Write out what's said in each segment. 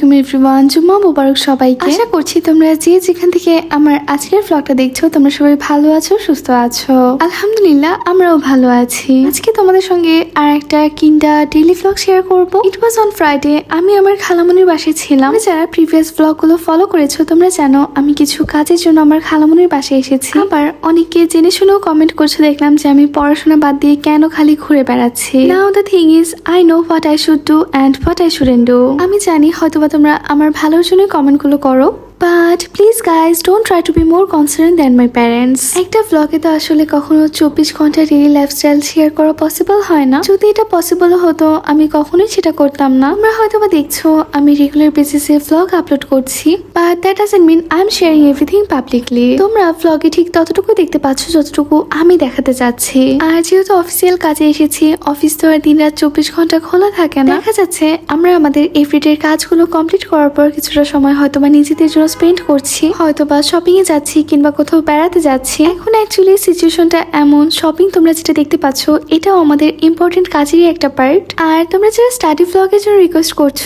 Everyone জুম্মা মোবারক সবাইকে। আশা করছি তোমরা যে যেখান থেকে আমার আজকের ব্লগটা দেখছ তোমরা সবাই ভালো আছো সুস্থ আছো। আলহামদুলিল্লাহ আমরাও ভালো আছি। আজকে তোমাদের সঙ্গে আর একটা কিন্ডা ডেইলি ব্লগ শেয়ার করব। ইট ওয়াজ অন ফ্রাইডে আমি আমার খালামনির বাসায় ছিলাম। যারা প্রিভিয়াস ব্লগগুলো ফলো করেছ তোমরা জানো আমি কিছু কাজের জন্য আমার খালামনির বাসায় এসেছি। আবার অনেকে জেনে শুনেও কমেন্ট করছ দেখলাম যে আমি পড়াশোনা বাদ দিয়ে কেন খালি ঘুরে বেড়াচ্ছি। Now the thing is I know what I should do and what I shouldn't do আমি জানি হয়তোবা তোমরা আমার ভালোর জন্যই কমেন্টগুলো করো। But please guys don't try to be more concern than my parents একটা ব্লগে তো আসলে কখনো চব্বিশ ঘণ্টা ডেলি লাইফস্টাইল শেয়ার করা পসিবল হয় না। যদি এটা পসিবল হতো, আমি কখনোই সেটা করতাম না। তোমরা হয়তো বা দেখছ, আমি রেগুলার বেসিসে ব্লগ আপলোড করছি। But that doesn't mean I am sharing everything publicly তোমরা ব্লগে ঠিক ততটুকু দেখতে পাচ্ছ যতটুকু আমি দেখাতে চাচ্ছি। আর যেহেতু অফিসিয়াল কাজে এসেছি অফিস তো আর দিন রাত চব্বিশ ঘণ্টা খোলা থাকে না। দেখা যাচ্ছে, আমরা আমাদের এভরিডের কাজগুলো কমপ্লিট করার পর কিছুটা সময় হয়তো বা নিজেদের জন্য স্পেন্ড করছি হয়তো বা শপিং এ যাচ্ছি কিংবা কোথাও বেড়াতে যাচ্ছি, এখন অ্যাকচুয়ালি সিচুয়েশনটা এমন। শপিং তোমরা যেটা দেখতে পাচ্ছ, এটাও আমাদের ইম্পর্টেন্ট কাজেরই একটা পার্ট আর তোমরা যারা স্টাডি ব্লগের জন্য রিকোয়েস্ট করছ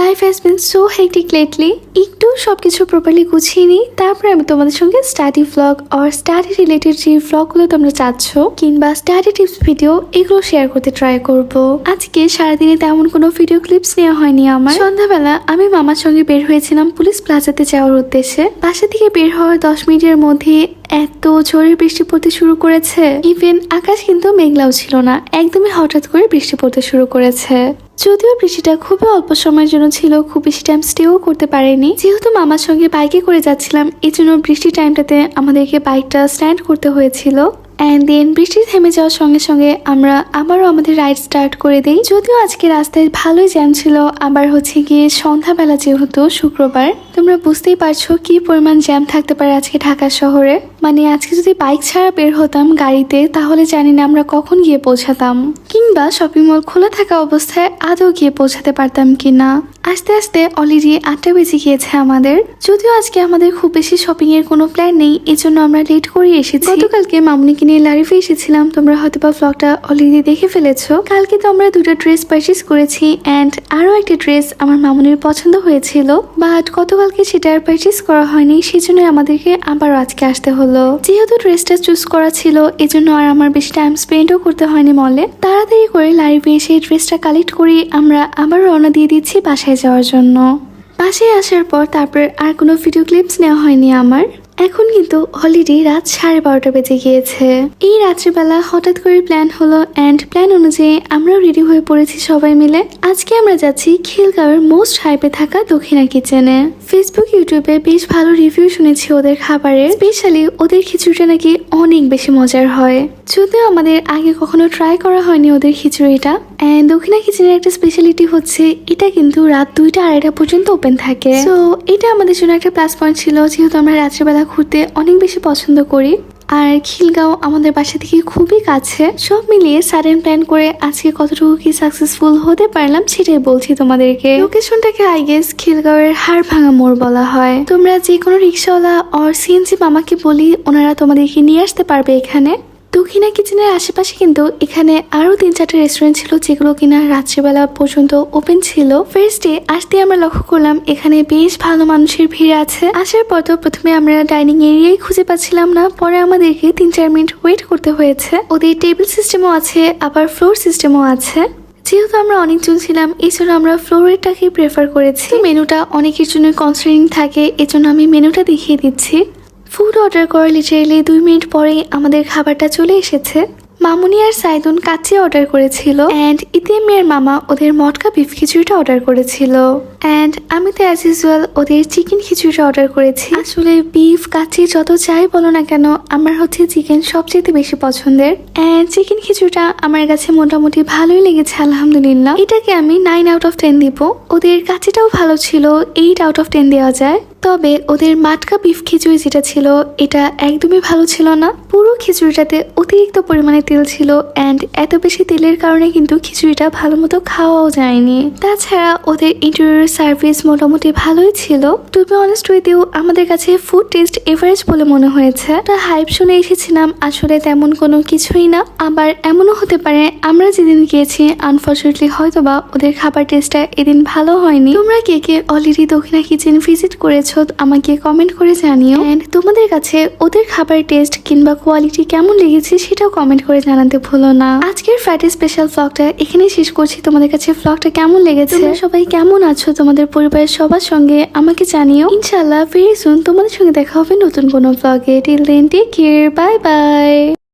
life has been so hectic lately একটু সব কিছু প্রপারলি গুছিয়ে নিই। তারপরে আমি তোমাদের সঙ্গে স্টাডি ব্লগ আর স্টাডি রিলেটেড যে ব্লগগুলো তোমরা চাচ্ছ, কিংবা স্টাডি টিপস ভিডিও এগুলো শেয়ার করতে ট্রাই করব। আজকে সারাদিনে তেমন কোনো ভিডিও ক্লিপস নেওয়া হয়নি আমার। সন্ধ্যাবেলা আমি মামার সঙ্গে বের হয়েছিলাম পুলিশ প্লাজাতে যাওয়ার উদ্দেশ্যে। বাসা থেকে বের হওয়ার দশ মিনিটের মধ্যে এত জোরে বৃষ্টি পড়তে শুরু করেছে। ইভেন আকাশ কিন্তু মেঘলাও ছিল না। একদমই হঠাৎ করে বৃষ্টি পড়তে শুরু করেছে। যদিও বৃষ্টিটা খুবই অল্প সময়ের জন্য ছিল, খুব বেশি টাইম স্টেও করতে পারেনি। যেহেতু মামার সঙ্গে বাইকে করে যাচ্ছিলাম এই জন্য বৃষ্টির টাইমটাতে আমাদেরকে বাইকটা স্ট্যান্ড করতে হয়েছিল। অ্যান্ড দেন বৃষ্টি থেমে যাওয়ার সঙ্গে সঙ্গে আমরা আবারও আমাদের রাইড স্টার্ট করে দিই। যদিও আজকে রাস্তায় ভালোই জ্যাম ছিল, আবার হচ্ছে গিয়ে সন্ধ্যাবেলা যেহেতু শুক্রবার, তোমরা বুঝতেই পারছ কি পরিমাণ জ্যাম থাকতে পারে আজকে ঢাকা শহরে। মানে আজকে যদি বাইক ছাড়া বের হতাম গাড়িতে, তাহলে জানি না আমরা কখন গিয়ে পৌঁছাতাম। কিংবা শপিং মল খোলা থাকা অবস্থায় আদৌ গিয়ে পৌঁছাতে পারতাম কিনা। আস্তে আস্তে অলরেডি আটটা বেজে গিয়েছে আমাদের। যদিও আজকে আমাদের খুব বেশি শপিং এর কোনো প্ল্যান নেই, এজন্য আমরা লেট করে এসেছি। গতকালকে মামনিকে নিয়ে লারিফে এসেছিলাম, তোমরা হয়তো বা ব্লগটা অলরেডি দেখে ফেলেছো। কালকে তো আমরা দুটো ড্রেস পারচেস করেছি অ্যান্ড আরও একটা ড্রেস আমার মামনির পছন্দ হয়েছিল। বাট গতকালকে সেটা আর পারচেস করা হয়নি সেই জন্য আমাদেরকে আবারও আজকে আসতে হলো। যেহেতু ড্রেসটা চুজ করা ছিল, এজন্য আর আমার বেশি টাইম স্পেন্ডও করতে হয়নি মলে তাড়াতাড়ি করে লারিফে এসে ড্রেসটা কালেক্ট করি আমরা আবার রওনা দিয়ে দিচ্ছি বাসায় যাওয়ার জন্য। বাসায় আসার পর তারপর আর কোনো ভিডিও ক্লিপস নেওয়া হয়নি আমার। এখন কিন্তু অলরেডি রাত সাড়ে বারোটা বেজে গিয়েছে। এই রাত্রিবেলা হঠাৎ করে প্ল্যান হলো অ্যান্ড প্ল্যান অনুযায়ী আমরাও রেডি হয়ে পড়েছি সবাই মিলে। আজকে আমরা যাচ্ছি খিলগাঁওয়ের মোস্ট হাইপে থাকা দক্ষিণা কিচেনে ফেসবুক ইউটিউবে বেশ ভালো রিভিউ শুনেছি ওদের খাবারের। স্পেশালি ওদের খিচুড়িটা নাকি অনেক বেশি মজার হয়। যদিও আমাদের আগে কখনো ট্রাই করা হয়নি ওদের খিচুড়িটা। দক্ষিণা কিচেনের একটা স্পেশালিটি হচ্ছে, এটা কিন্তু রাত দুইটা আড়াইটা পর্যন্ত ওপেন থাকে। তো এটা আমাদের জন্য একটা প্লাস পয়েন্ট ছিল, যেহেতু আমরা রাত্রিবেলা ঘুরতে অনেক বেশি পছন্দ করি। আর খিলগাঁও আমাদের বাসা থেকে খুবই কাছে। সব মিলিয়ে সাডেন প্ল্যান করে আজকে কতটুকু কি সাকসেসফুল হতে পারলাম সেটাই বলছি তোমাদেরকে। লোকেশনটাকে আই গেস খিলগাঁওয়ের হাড় ভাঙা মোড় বলা হয়। তোমরা যে কোনো রিক্সাওয়ালা অর সিএনজি মামাকে বলি, ওনারা তোমাদেরকে নিয়ে আসতে পারবে এখানে। দক্ষিণা কিচেনের আশেপাশে কিন্তু এখানে আরও তিন চারটে রেস্টুরেন্ট ছিল, যেগুলো কিনা রাত্রিবেলা পর্যন্ত ওপেন ছিল। ফার্স্ট ডে আসতে আমরা লক্ষ্য করলাম, এখানে বেশ ভালো মানুষের ভিড় আছে। আসার পর তো প্রথমে আমরা ডাইনিং এরিয়াই খুঁজে পাচ্ছিলাম না, পরে আমাদেরকে তিন চার মিনিট ওয়েট করতে হয়েছে। ওদের টেবিল সিস্টেমও আছে, আবার ফ্লোর সিস্টেমও আছে। যেহেতু আমরা অনেকজন ছিলাম, এই জন্য আমরা ফ্লোরেরটাকে প্রেফার করেছি। মেনুটা অনেকের জন্য কনসিডারিং থাকে, এজন্য আমি মেনুটা দেখিয়ে দিচ্ছি। ফুড অর্ডার করার লিটারেলি দুই মিনিট পরেই আমাদের খাবারটা চলে এসেছে। মামুনি আর সাইদুন কাচ্চি অর্ডার করেছিল অ্যান্ড ইতিমিয়ার মামা ওদের মটকা বিফ খিচুড়িটা অর্ডার করেছিল। অ্যান্ড আমি তো অ্যাজ ইউজুয়াল ওদের চিকেন খিচুড়িটা অর্ডার করেছি। আসলে বিফ কাচ্চি যত চাই বলো না কেন, আমার হচ্ছে চিকেন সবচেয়ে বেশি পছন্দের। অ্যান্ড চিকেন খিচুড়িটা আমার কাছে মোটামুটি ভালোই লেগেছে, আলহামদুলিল্লাহ। এটাকে আমি নাইন আউট অফ টেন দিব। ওদের কাচ্চিটাও ভালো ছিল এইট আউট অফ টেন দেওয়া যায়। তবে ওদের মাটকা বিফ খিচুড়ি যেটা ছিল, এটা একদমই ভালো ছিল না। পুরো খিচুড়িটাতে অতিরিক্ত পরিমাণে তেল ছিল অ্যান্ড এত বেশি তেলের কারণে কিন্তু খিচুড়িটা ভালো মতো খাওয়াও যায়নি। তাছাড়া ওদের ইন্টেরিয়র সার্ভিস মোটামুটি ভালোই ছিল। টু বি অনেস্ট উইথ আমাদের কাছে ফুড টেস্ট এভারেজ বলে মনে হয়েছে। তা হাইপ শুনে এসেছিলাম, আসলে তেমন কোনো কিছুই না। আবার এমনও হতে পারে, আমরা যেদিন গিয়েছি আনফর্চুনেটলি হয়তোবা ওদের খাবার টেস্টটা এদিন ভালো হয়নি। তোমরা কে কে অলরেডি দক্ষিণা কিচেন ভিজিট করেছ আমাকে কমেন্ট করে জানিও। অ্যান্ড তোমাদের কাছে ওদের খাবার টেস্ট কিংবা কোয়ালিটি কেমন লেগেছে সেটাও কমেন্ট করে জানাতে ভুলো না। আজকের ফ্রাইডে স্পেশাল ব্লগটা এখানেই শেষ করছি। তোমাদের কাছে ব্লগটা কেমন লেগেছে? সবাই কেমন আছো? তোমাদের পরিবারের সবার সঙ্গে আমাকে জানিও। ইনশাল্লাহ ফিরে সুন তোমাদের সঙ্গে দেখা হবে নতুন কোনো ব্লগে till then take care bye bye